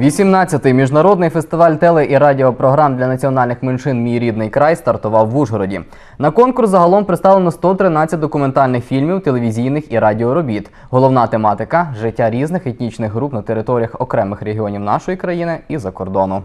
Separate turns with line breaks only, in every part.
18-й міжнародний фестиваль теле і радіопрограм для національних меншин Мій рідний край стартував в Ужгороді. На конкурс загалом представлено 113 документальних фільмів, телевізійних і радіоробіт. Головна тематика життя різних етнічних груп на територіях окремих регіонів нашої країни і за кордону.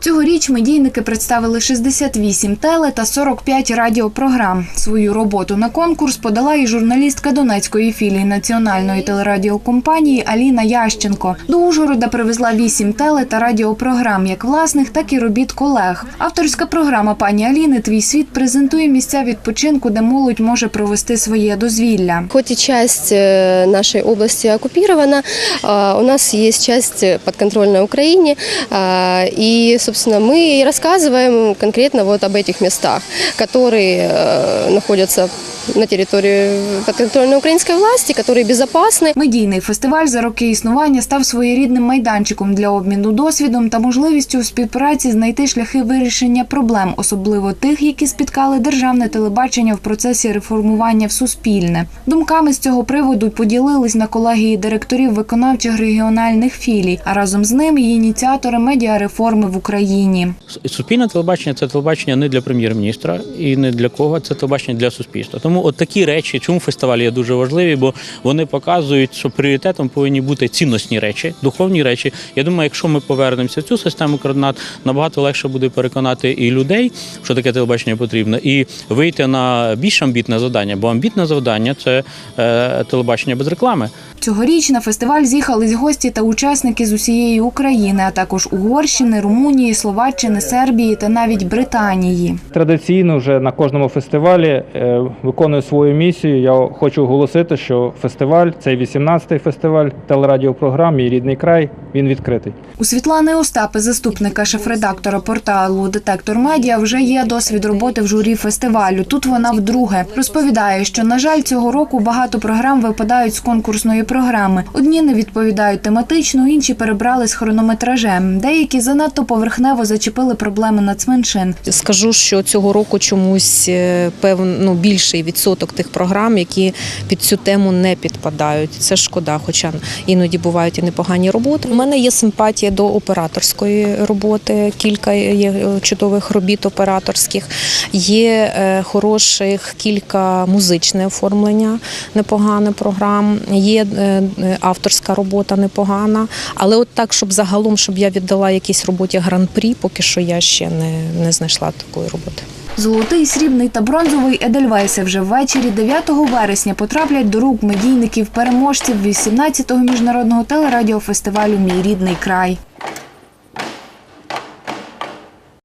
Цьогоріч медійники представили 68 теле та 45 радіопрограм. Свою роботу на конкурс подала і журналістка Донецької філії національної телерадіокомпанії Аліна Ященко. До Ужгорода привезла 8 теле та радіопрограм, як власних, так і робіт колег. Авторська програма пані Аліни Твій світ презентує місця відпочинку, де молодь може провести своє дозвілля.
Хоть и часть э, нашей области оккупирована, а, у нас есть часть подконтрольной Украине, а, и, собственно, мы и рассказываем конкретно вот об этих местах, которые э, находятся на территории подконтрольной украинской власти, которые безопасны.
Медійний фестиваль за роки існування став своєрідним майданчиком для обміну досвідом та можливістю у співпраці знайти шляхи вирішення проблем, особливо тих, які спіткали державне телебачення в процесі реформування в суспільне. Думками з цього приводу поділились на колегії директорів виконавчих регіональних філій, а разом з ним і ініціатори медіареформи в Україні.
Суспільне телебачення це телебачення не для прем'єр-міністра і не для кого, це телебачення для суспільства. Тому от такі речі, чому фестивалі є дуже важливі, бо вони показують, що пріоритетом повинні бути цінностні речі, духовні речі. Я думаю, якщо ми повернемося в цю систему координат, набагато легше буде переконати і людей, що таке телебачення потрібно, і вийти на більш амбітне завдання. Бо амбітне завдання це е, телебачення без реклами.
Цьогоріч на фестиваль з'їхались гості та учасники з усієї України, а також Угорщини, Румунії, Словаччини, Сербії та навіть Британії.
Традиційно вже на кожному фестивалі е, виконую свою місію. Я хочу оголосити, що фестиваль, цей 18-й фестиваль телерадіопрограм «Мій рідний край, він відкритий.
У Світлани Остапи, заступника шеф-редактора порталу Детектор Медіа, вже є досвід роботи в журі фестивалю. Тут вона вдруге розповідає, що на жаль, цього року багато програм випадають з конкурсної програми. Одні не відповідають тематично, інші перебрали з хронометражем. Деякі занадто поверхнево зачепили проблеми нацменшин.
Скажу, що цього року чомусь е, певно ну, більший відсоток тих програм, які під цю тему не підпадають. Це шкода, хоча іноді бувають і непогані роботи. У мене є симпатія до операторської роботи. Кілька є е, чудових робіт операторських. Є е, хороших кілька музичне оформлення, непогане програм. Є е, авторська робота непогана. Але от так, щоб загалом, щоб я віддала якійсь роботі гран-прі, поки що я ще не, не знайшла такої роботи.
Золотий, срібний та бронзовий Едельвейси вже ввечері 9 вересня потраплять до рук медійників переможців 18-го міжнародного телерадіофестивалю Мій рідний край.